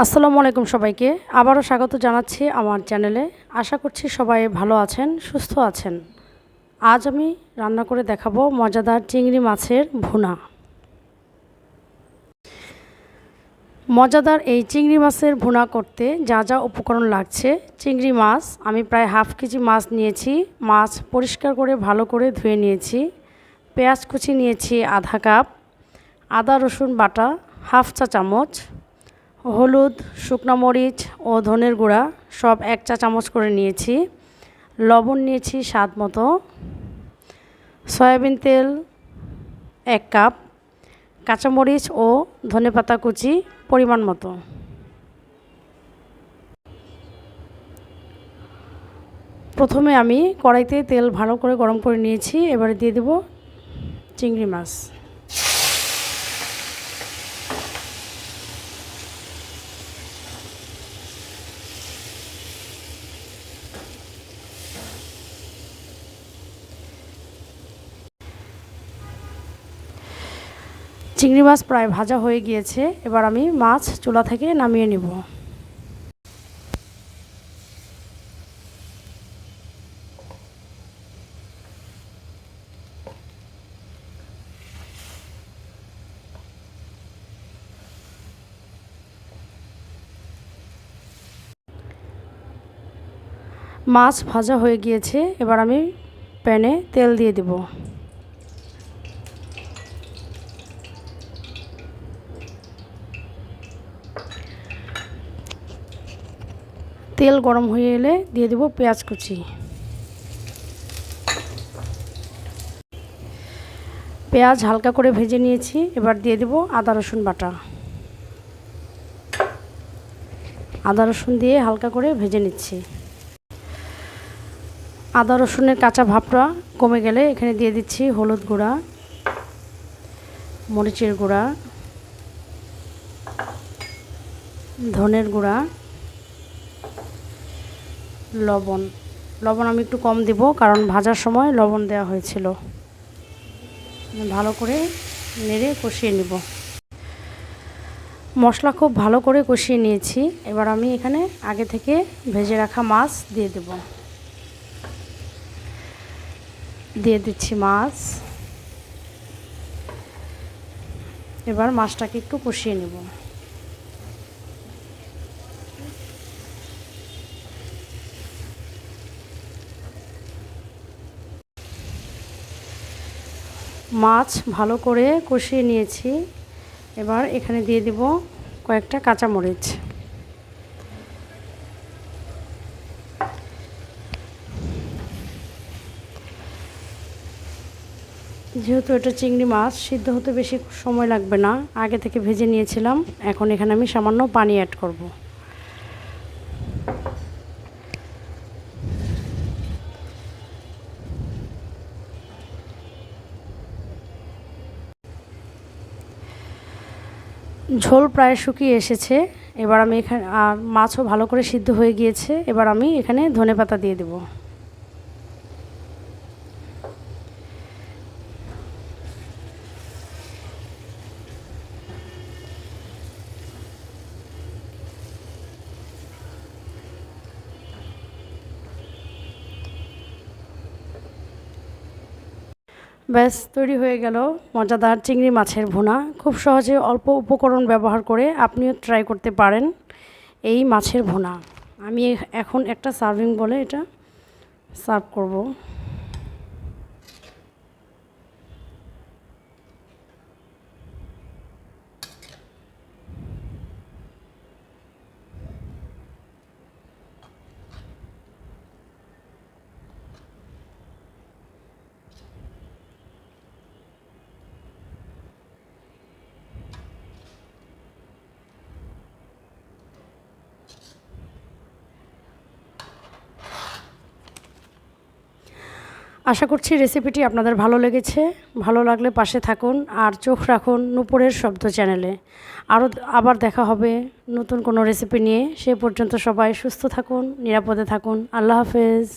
আসসালামু আলাইকুম সবাইকে। আবারও স্বাগত জানাচ্ছি আমার চ্যানেলে। আশা করছি সবাই ভালো আছেন, সুস্থ আছেন। আজ আমি রান্না করে দেখাবো মজাদার চিংড়ি মাছের ভুনা। মজাদার এই চিংড়ি মাছের ভুনা করতে যা যা উপকরণ লাগছে, চিংড়ি মাছ, আমি প্রায় হাফ কেজি মাছ নিয়েছি, মাছ পরিষ্কার করে ভালো করে ধুয়ে নিয়েছি, পেঁয়াজ কুচি নিয়েছি আধা কাপ, আদা রসুন বাটা, হাফ চা চামচ হলুদ, শুকনো মরিচ ও ধনের গুঁড়া সব এক চা চামচ করে নিয়েছি। লবণ নিয়েছি স্বাদ মতো। সয়াবিন তেল এক কাপ। কাঁচামরিচ ও ধনেপাতা কুচি পরিমাণ মতো। প্রথমে আমি কড়াইতে তেল ভালো করে গরম করে নিয়েছি। এবারে দিয়ে দেব চিংড়ি মাছ। চিংড়ি মাছ প্রায় ভাজা হয়ে গিয়েছে, এবার আমি মাছ চুলা থেকে নামিয়ে নিব। মাছ ভাজা হয়ে গিয়েছে, এবার আমি প্যানে তেল দিয়ে দেবো। তেল গরম হয়ে এলে দিয়ে দেব পেঁয়াজ কুচি। পেঁয়াজ হালকা করে ভেজে নিয়েছি, এবার দিয়ে দেব আদা, রসুন বাটা। আদা, রসুন দিয়ে হালকা করে ভেজে নিচ্ছি। আদা, রসুনের কাঁচা ভাবটা কমে গেলে এখানে দিয়ে দিচ্ছি হলুদ গুঁড়া, মরিচের গুঁড়া, ধনের গুঁড়া লবণ। লবণ আমি একটু কম দিব কারণ ভাজার সময় লবণ দেওয়া হয়েছিল। ভালো করে নেড়ে কষিয়ে নিব। মশলা খুব ভালো করে কষিয়ে নিয়েছি। এবার আমি এখানে আগে থেকে ভেজে রাখা মাছ দিয়ে দেব। দিয়ে দিচ্ছি মাছ। এবার মাছটাকে একটু কষিয়ে নেব। মাছ ভালো করে কষিয়ে নিয়েছি। এবার এখানে দিয়ে দিব কয়েকটা কাঁচামরিচ। যেহেতু এটা চিংড়ি মাছ, সিদ্ধ হতে বেশি সময় লাগবে না। আগে থেকে ভেজে নিয়েছিলাম। এখন এখানে আমি সামান্য পানি অ্যাড করব। ঝোল প্রায় শুকিয়ে এসেছে। এবার আমি এখানে আর মাছও ভালো করে সিদ্ধ হয়ে গিয়েছে। এবার আমি এখানে ধনে পাতা দিয়ে দেবো। ব্যাস, তৈরি হয়ে গেল মজাদার চিংড়ি মাছের ভুনা। খুব সহজে অল্প উপকরণ ব্যবহার করে আপনিও ট্রাই করতে পারেন এই মাছের ভুনা। আমি এখন একটা সার্ভিং বলে এটা সার্ভ করব। আশা করছি রেসিপিটি আপনাদের ভালো লেগেছে। ভালো লাগলে পাশে থাকুন আর চোখ রাখুন নুপুরের শব্দ চ্যানেলে আরও আবার দেখা হবে নতুন কোনো রেসিপি নিয়ে। সে পর্যন্ত সবাই সুস্থ থাকুন, নিরাপদে থাকুন। আল্লাহ হাফেজ।